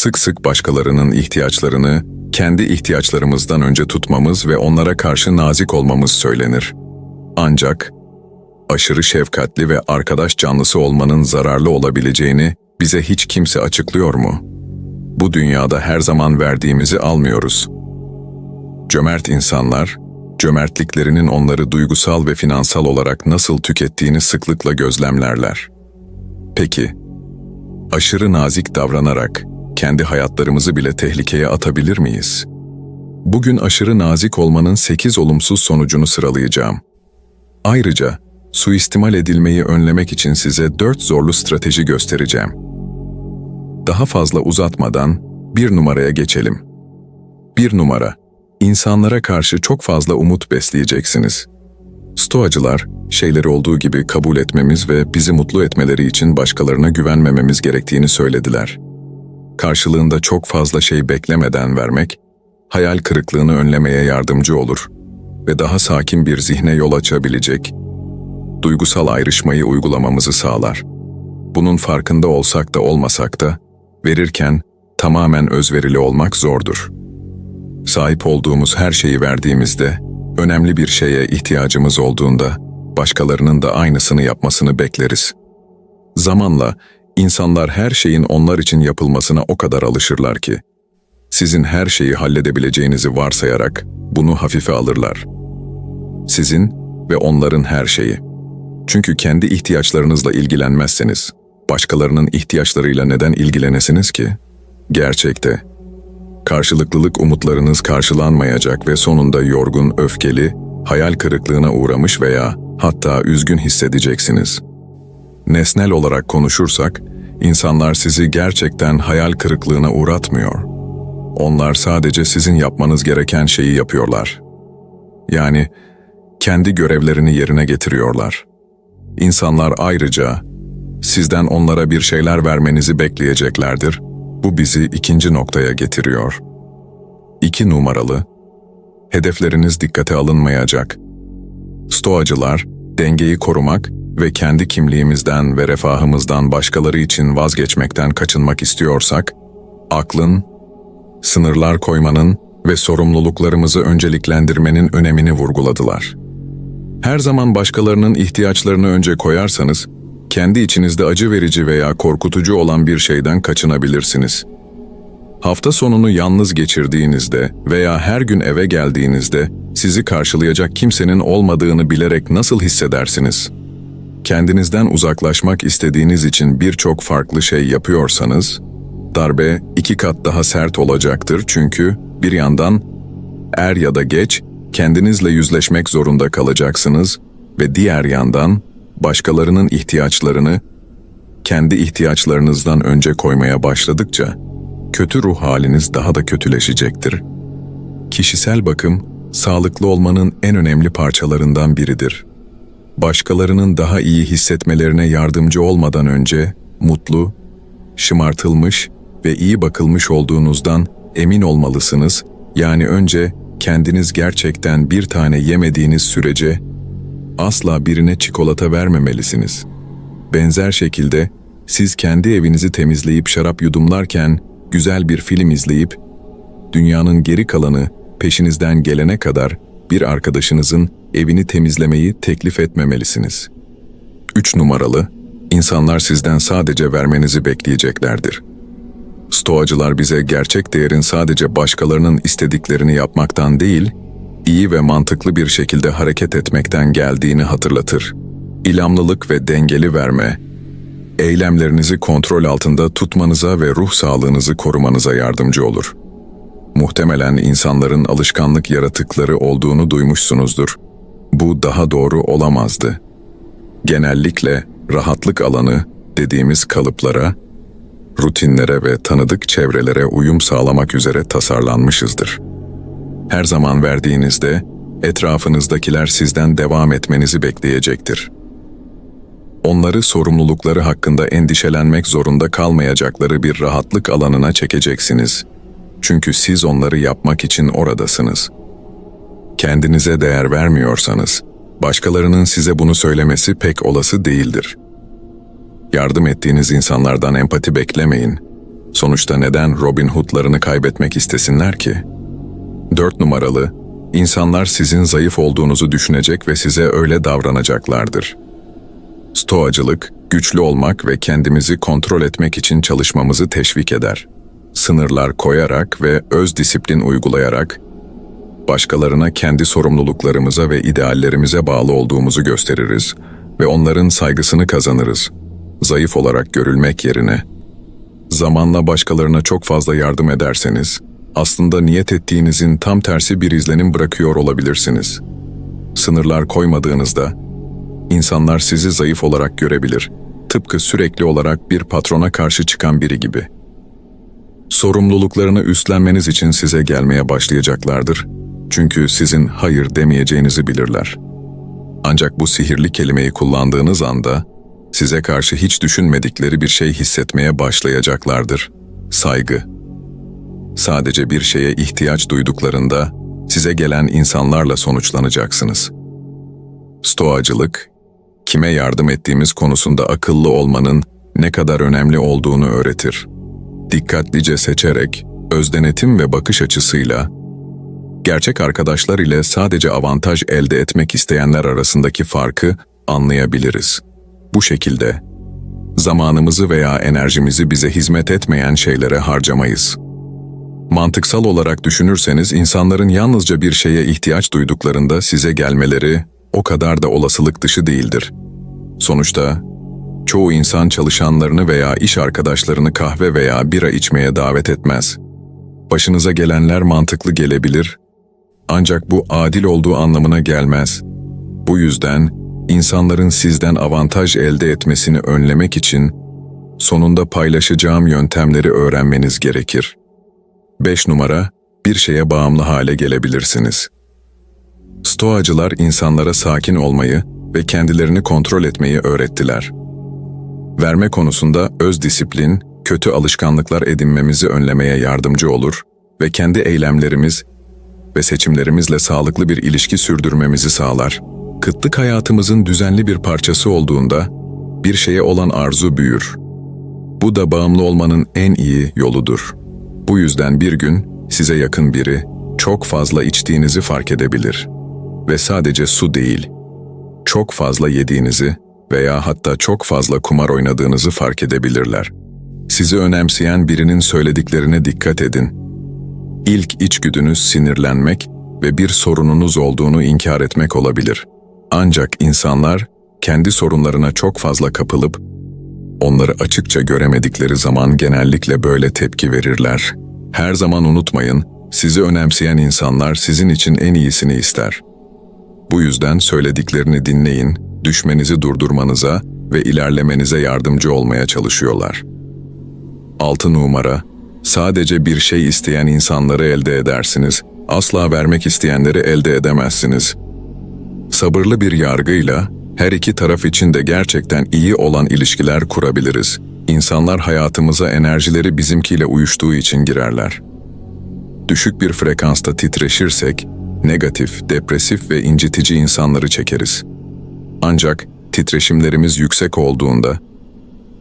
Sık sık başkalarının ihtiyaçlarını kendi ihtiyaçlarımızdan önce tutmamız ve onlara karşı nazik olmamız söylenir. Ancak aşırı şefkatli ve arkadaş canlısı olmanın zararlı olabileceğini bize hiç kimse açıklıyor mu? Bu dünyada her zaman verdiğimizi almıyoruz. Cömert insanlar, cömertliklerinin onları duygusal ve finansal olarak nasıl tükettiğini sıklıkla gözlemlerler. Peki, aşırı nazik davranarak kendi hayatlarımızı bile tehlikeye atabilir miyiz? Bugün aşırı nazik olmanın 8 olumsuz sonucunu sıralayacağım. Ayrıca suistimal edilmeyi önlemek için size 4 zorlu strateji göstereceğim. Daha fazla uzatmadan bir numaraya geçelim. Bir numara, insanlara karşı çok fazla umut besleyeceksiniz. Stoacılar, şeyleri olduğu gibi kabul etmemiz ve bizi mutlu etmeleri için başkalarına güvenmememiz gerektiğini söylediler. Karşılığında çok fazla şey beklemeden vermek, hayal kırıklığını önlemeye yardımcı olur ve daha sakin bir zihne yol açabilecek, duygusal ayrışmayı uygulamamızı sağlar. Bunun farkında olsak da olmasak da, verirken tamamen özverili olmak zordur. Sahip olduğumuz her şeyi verdiğimizde, önemli bir şeye ihtiyacımız olduğunda, başkalarının da aynısını yapmasını bekleriz. Zamanla, insanlar her şeyin onlar için yapılmasına o kadar alışırlar ki, sizin her şeyi halledebileceğinizi varsayarak bunu hafife alırlar. Sizin ve onların her şeyi. Çünkü kendi ihtiyaçlarınızla ilgilenmezseniz, başkalarının ihtiyaçlarıyla neden ilgilenesiniz ki? Gerçekte, karşılıklılık umutlarınız karşılanmayacak ve sonunda yorgun, öfkeli, hayal kırıklığına uğramış veya hatta üzgün hissedeceksiniz. Nesnel olarak konuşursak, insanlar sizi gerçekten hayal kırıklığına uğratmıyor. Onlar sadece sizin yapmanız gereken şeyi yapıyorlar. Yani kendi görevlerini yerine getiriyorlar. İnsanlar ayrıca sizden onlara bir şeyler vermenizi bekleyeceklerdir. Bu bizi ikinci noktaya getiriyor. İki numaralı, hedefleriniz dikkate alınmayacak. Stoacılar, dengeyi korumak ve kendi kimliğimizden ve refahımızdan başkaları için vazgeçmekten kaçınmak istiyorsak, aklın, sınırlar koymanın ve sorumluluklarımızı önceliklendirmenin önemini vurguladılar. Her zaman başkalarının ihtiyaçlarını önce koyarsanız, kendi içinizde acı verici veya korkutucu olan bir şeyden kaçınabilirsiniz. Hafta sonunu yalnız geçirdiğinizde veya her gün eve geldiğinizde sizi karşılayacak kimsenin olmadığını bilerek nasıl hissedersiniz? Kendinizden uzaklaşmak istediğiniz için birçok farklı şey yapıyorsanız, darbe iki kat daha sert olacaktır çünkü bir yandan er ya da geç kendinizle yüzleşmek zorunda kalacaksınız ve diğer yandan başkalarının ihtiyaçlarını kendi ihtiyaçlarınızdan önce koymaya başladıkça kötü ruh haliniz daha da kötüleşecektir. Kişisel bakım, sağlıklı olmanın en önemli parçalarından biridir. Başkalarının daha iyi hissetmelerine yardımcı olmadan önce mutlu, şımartılmış ve iyi bakılmış olduğunuzdan emin olmalısınız. Yani önce kendiniz gerçekten bir tane yemediğiniz sürece asla birine çikolata vermemelisiniz. Benzer şekilde siz kendi evinizi temizleyip şarap yudumlarken güzel bir film izleyip dünyanın geri kalanı peşinizden gelene kadar bir arkadaşınızın evini temizlemeyi teklif etmemelisiniz. 3 numaralı, insanlar sizden sadece vermenizi bekleyeceklerdir. Stoacılar bize gerçek değerin sadece başkalarının istediklerini yapmaktan değil, iyi ve mantıklı bir şekilde hareket etmekten geldiğini hatırlatır. İlamlılık ve dengeli verme, eylemlerinizi kontrol altında tutmanıza ve ruh sağlığınızı korumanıza yardımcı olur. Muhtemelen insanların alışkanlık yaratıkları olduğunu duymuşsunuzdur. Bu daha doğru olamazdı. Genellikle rahatlık alanı dediğimiz kalıplara, rutinlere ve tanıdık çevrelere uyum sağlamak üzere tasarlanmışızdır. Her zaman verdiğinizde etrafınızdakiler sizden devam etmenizi bekleyecektir. Onları sorumlulukları hakkında endişelenmek zorunda kalmayacakları bir rahatlık alanına çekeceksiniz. Çünkü siz onları yapmak için oradasınız. Kendinize değer vermiyorsanız, başkalarının size bunu söylemesi pek olası değildir. Yardım ettiğiniz insanlardan empati beklemeyin. Sonuçta neden Robin Hood'larını kaybetmek istesinler ki? 4 numaralı, insanlar sizin zayıf olduğunuzu düşünecek ve size öyle davranacaklardır. Stoacılık, güçlü olmak ve kendimizi kontrol etmek için çalışmamızı teşvik eder. Sınırlar koyarak ve öz disiplin uygulayarak, başkalarına kendi sorumluluklarımıza ve ideallerimize bağlı olduğumuzu gösteririz ve onların saygısını kazanırız. Zayıf olarak görülmek yerine, zamanla başkalarına çok fazla yardım ederseniz, aslında niyet ettiğinizin tam tersi bir izlenim bırakıyor olabilirsiniz. Sınırlar koymadığınızda, insanlar sizi zayıf olarak görebilir, tıpkı sürekli olarak bir patrona karşı çıkan biri gibi. Sorumluluklarını üstlenmeniz için size gelmeye başlayacaklardır. Çünkü sizin hayır demeyeceğinizi bilirler. Ancak bu sihirli kelimeyi kullandığınız anda, size karşı hiç düşünmedikleri bir şey hissetmeye başlayacaklardır. Saygı. Sadece bir şeye ihtiyaç duyduklarında, size gelen insanlarla sonuçlanacaksınız. Stoacılık, kime yardım ettiğimiz konusunda akıllı olmanın ne kadar önemli olduğunu öğretir. Dikkatlice seçerek, özdenetim ve bakış açısıyla, gerçek arkadaşlar ile sadece avantaj elde etmek isteyenler arasındaki farkı anlayabiliriz. Bu şekilde, zamanımızı veya enerjimizi bize hizmet etmeyen şeylere harcamayız. Mantıksal olarak düşünürseniz insanların yalnızca bir şeye ihtiyaç duyduklarında size gelmeleri o kadar da olasılık dışı değildir. Sonuçta çoğu insan çalışanlarını veya iş arkadaşlarını kahve veya bira içmeye davet etmez. Başınıza gelenler mantıklı gelebilir ancak bu adil olduğu anlamına gelmez. Bu yüzden insanların sizden avantaj elde etmesini önlemek için sonunda paylaşacağım yöntemleri öğrenmeniz gerekir. 5 numara, bir şeye bağımlı hale gelebilirsiniz. Stoacılar insanlara sakin olmayı ve kendilerini kontrol etmeyi öğrettiler. Verme konusunda öz disiplin, kötü alışkanlıklar edinmemizi önlemeye yardımcı olur ve kendi eylemlerimiz ve seçimlerimizle sağlıklı bir ilişki sürdürmemizi sağlar. Kıtlık hayatımızın düzenli bir parçası olduğunda bir şeye olan arzu büyür. Bu da bağımlı olmanın en iyi yoludur. Bu yüzden bir gün size yakın biri çok fazla içtiğinizi fark edebilir ve sadece su değil, çok fazla yediğinizi veya hatta çok fazla kumar oynadığınızı fark edebilirler. Sizi önemseyen birinin söylediklerine dikkat edin. İlk içgüdünüz sinirlenmek ve bir sorununuz olduğunu inkar etmek olabilir. Ancak insanlar kendi sorunlarına çok fazla kapılıp onları açıkça göremedikleri zaman genellikle böyle tepki verirler. Her zaman unutmayın, sizi önemseyen insanlar sizin için en iyisini ister. Bu yüzden söylediklerini dinleyin, düşmenizi durdurmanıza ve ilerlemenize yardımcı olmaya çalışıyorlar. 6 numara, sadece bir şey isteyen insanları elde edersiniz, asla vermek isteyenleri elde edemezsiniz. Sabırlı bir yargıyla her iki taraf için de gerçekten iyi olan ilişkiler kurabiliriz. İnsanlar hayatımıza enerjileri bizimkiyle uyuştuğu için girerler. Düşük bir frekansta titreşirsek, negatif, depresif ve incitici insanları çekeriz. Ancak titreşimlerimiz yüksek olduğunda,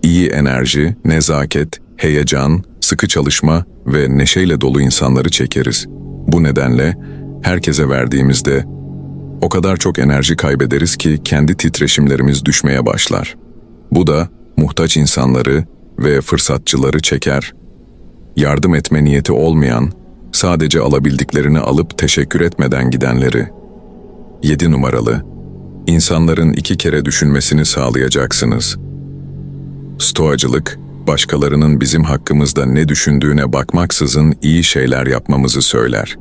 iyi enerji, nezaket, heyecan, sıkı çalışma ve neşeyle dolu insanları çekeriz. Bu nedenle herkese verdiğimizde o kadar çok enerji kaybederiz ki kendi titreşimlerimiz düşmeye başlar. Bu da muhtaç insanları ve fırsatçıları çeker. Yardım etme niyeti olmayan, sadece alabildiklerini alıp teşekkür etmeden gidenleri. 7 numaralı, insanların iki kere düşünmesini sağlayacaksınız. Stoacılık, başkalarının bizim hakkımızda ne düşündüğüne bakmaksızın iyi şeyler yapmamızı söyler.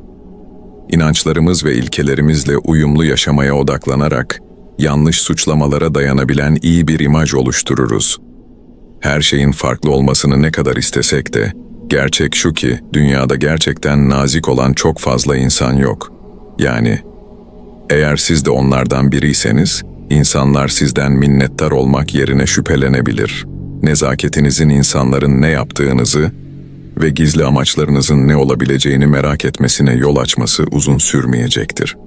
İnançlarımız ve ilkelerimizle uyumlu yaşamaya odaklanarak, yanlış suçlamalara dayanabilen iyi bir imaj oluştururuz. Her şeyin farklı olmasını ne kadar istesek de, gerçek şu ki dünyada gerçekten nazik olan çok fazla insan yok. Yani eğer siz de onlardan biriyseniz, insanlar sizden minnettar olmak yerine şüphelenebilir. Nezaketinizin insanların ne yaptığınızı ve gizli amaçlarınızın ne olabileceğini merak etmesine yol açması uzun sürmeyecektir.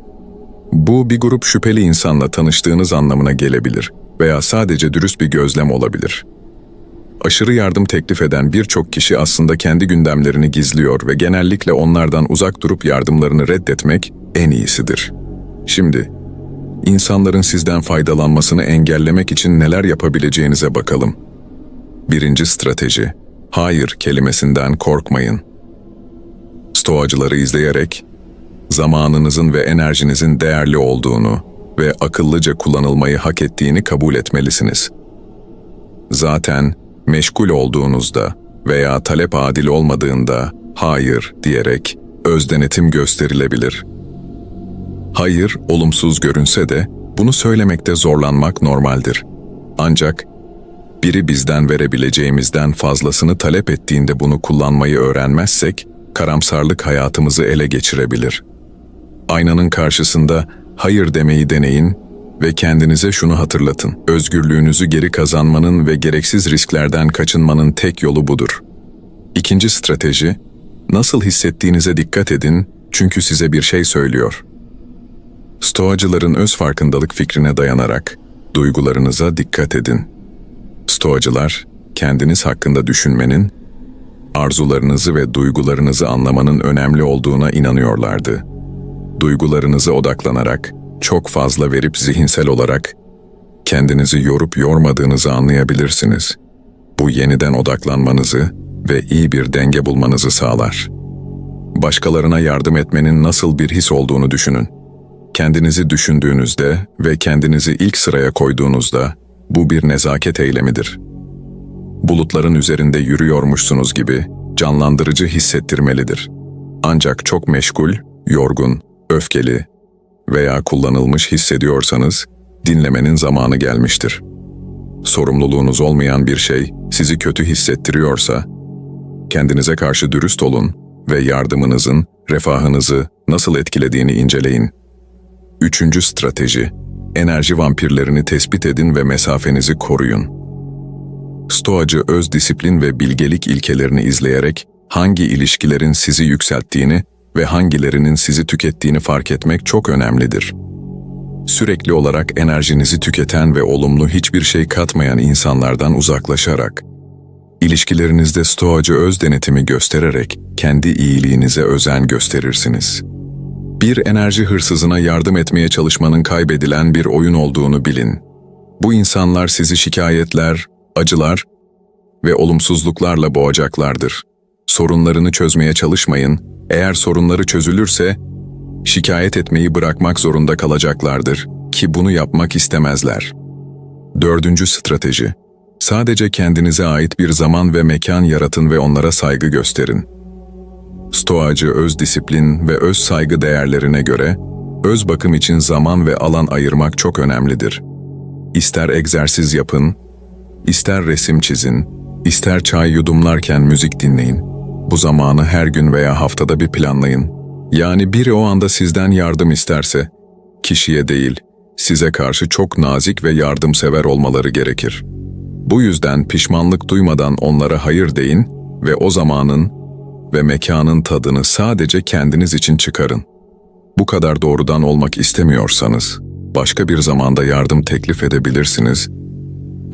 Bu bir grup şüpheli insanla tanıştığınız anlamına gelebilir veya sadece dürüst bir gözlem olabilir. aşırı yardım teklif eden birçok kişi aslında kendi gündemlerini gizliyor ve genellikle onlardan uzak durup yardımlarını reddetmek en iyisidir. Şimdi, insanların sizden faydalanmasını engellemek için neler yapabileceğinize bakalım. Birinci strateji, hayır kelimesinden korkmayın. Stoacıları izleyerek, zamanınızın ve enerjinizin değerli olduğunu ve akıllıca kullanılmayı hak ettiğini kabul etmelisiniz. Zaten meşgul olduğunuzda veya talep adil olmadığında hayır diyerek özdenetim gösterilebilir. Hayır olumsuz görünse de bunu söylemekte zorlanmak normaldir. Ancak biri bizden verebileceğimizden fazlasını talep ettiğinde bunu kullanmayı öğrenmezsek karamsarlık hayatımızı ele geçirebilir. Aynanın karşısında hayır demeyi deneyin ve kendinize şunu hatırlatın. Özgürlüğünüzü geri kazanmanın ve gereksiz risklerden kaçınmanın tek yolu budur. İkinci strateji, nasıl hissettiğinize dikkat edin çünkü size bir şey söylüyor. Stoacıların öz farkındalık fikrine dayanarak duygularınıza dikkat edin. Stoacılar, kendiniz hakkında düşünmenin, arzularınızı ve duygularınızı anlamanın önemli olduğuna inanıyorlardı. Duygularınıza odaklanarak, çok fazla verip zihinsel olarak kendinizi yorup yormadığınızı anlayabilirsiniz. Bu yeniden odaklanmanızı ve iyi bir denge bulmanızı sağlar. Başkalarına yardım etmenin nasıl bir his olduğunu düşünün. Kendinizi düşündüğünüzde ve kendinizi ilk sıraya koyduğunuzda bu bir nezaket eylemidir. Bulutların üzerinde yürüyormuşsunuz gibi canlandırıcı hissettirmelidir. Ancak çok meşgul, yorgun, öfkeli veya kullanılmış hissediyorsanız dinlemenin zamanı gelmiştir. Sorumluluğunuz olmayan bir şey sizi kötü hissettiriyorsa kendinize karşı dürüst olun ve yardımınızın refahınızı nasıl etkilediğini inceleyin. Üçüncü strateji, enerji vampirlerini tespit edin ve mesafenizi koruyun. Stoacı öz disiplin ve bilgelik ilkelerini izleyerek hangi ilişkilerin sizi yükselttiğini ve hangilerinin sizi tükettiğini fark etmek çok önemlidir. Sürekli olarak enerjinizi tüketen ve olumlu hiçbir şey katmayan insanlardan uzaklaşarak, ilişkilerinizde stoacı öz denetimi göstererek kendi iyiliğinize özen gösterirsiniz. Bir enerji hırsızına yardım etmeye çalışmanın kaybedilen bir oyun olduğunu bilin. Bu insanlar sizi şikayetler, acılar ve olumsuzluklarla boğacaklardır. Sorunlarını çözmeye çalışmayın, eğer sorunları çözülürse şikayet etmeyi bırakmak zorunda kalacaklardır ki bunu yapmak istemezler. Dördüncü strateji. Sadece kendinize ait bir zaman ve mekan yaratın ve onlara saygı gösterin. Stoacı öz disiplin ve öz saygı değerlerine göre, öz bakım için zaman ve alan ayırmak çok önemlidir. İster egzersiz yapın, ister resim çizin, ister çay yudumlarken müzik dinleyin. Bu zamanı her gün veya haftada bir planlayın. Yani biri o anda sizden yardım isterse, kişiye değil, size karşı çok nazik ve yardımsever olmaları gerekir. Bu yüzden pişmanlık duymadan onlara hayır deyin ve o zamanın ve mekanın tadını sadece kendiniz için çıkarın. Bu kadar doğrudan olmak istemiyorsanız, başka bir zamanda yardım teklif edebilirsiniz.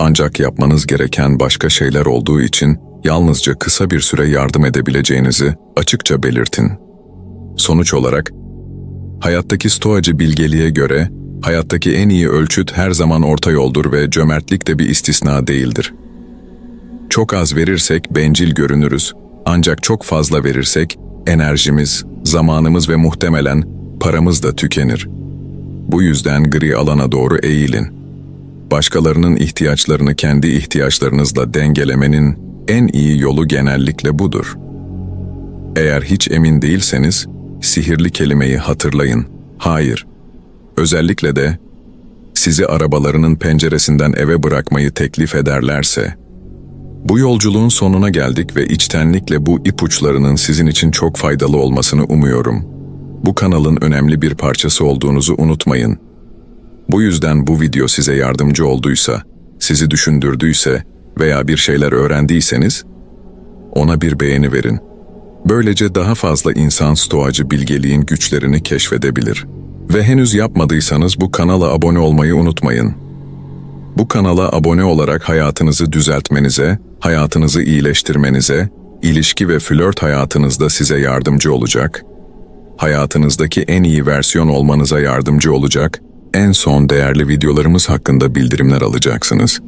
Ancak yapmanız gereken başka şeyler olduğu için yalnızca kısa bir süre yardım edebileceğinizi açıkça belirtin. Sonuç olarak, hayattaki stoacı bilgeliğe göre, hayattaki en iyi ölçüt her zaman orta yoldur ve cömertlik de bir istisna değildir. Çok az verirsek bencil görünürüz, ancak çok fazla verirsek enerjimiz, zamanımız ve muhtemelen paramız da tükenir. Bu yüzden gri alana doğru eğilin. Başkalarının ihtiyaçlarını kendi ihtiyaçlarınızla dengelemenin en iyi yolu genellikle budur. Eğer hiç emin değilseniz, sihirli kelimeyi hatırlayın. Hayır. Özellikle de sizi arabalarının penceresinden eve bırakmayı teklif ederlerse, bu yolculuğun sonuna geldik ve içtenlikle bu ipuçlarının sizin için çok faydalı olmasını umuyorum. Bu kanalın önemli bir parçası olduğunuzu unutmayın. Bu yüzden bu video size yardımcı olduysa, sizi düşündürdüyse veya bir şeyler öğrendiyseniz, ona bir beğeni verin. Böylece daha fazla insan stoacı bilgeliğin güçlerini keşfedebilir. Ve henüz yapmadıysanız bu kanala abone olmayı unutmayın. Bu kanala abone olarak hayatınızı düzeltmenize, hayatınızı iyileştirmenize, ilişki ve flört hayatınızda size yardımcı olacak, hayatınızdaki en iyi versiyon olmanıza yardımcı olacak, en son değerli videolarımız hakkında bildirimler alacaksınız.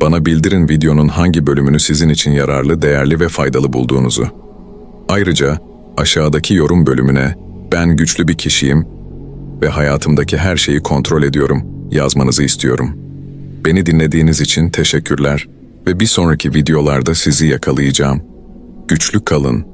Bana bildirin videonun hangi bölümünü sizin için yararlı, değerli ve faydalı bulduğunuzu. Ayrıca aşağıdaki yorum bölümüne ben güçlü bir kişiyim ve hayatımdaki her şeyi kontrol ediyorum yazmanızı istiyorum. Beni dinlediğiniz için teşekkürler ve bir sonraki videolarda sizi yakalayacağım. Güçlü kalın,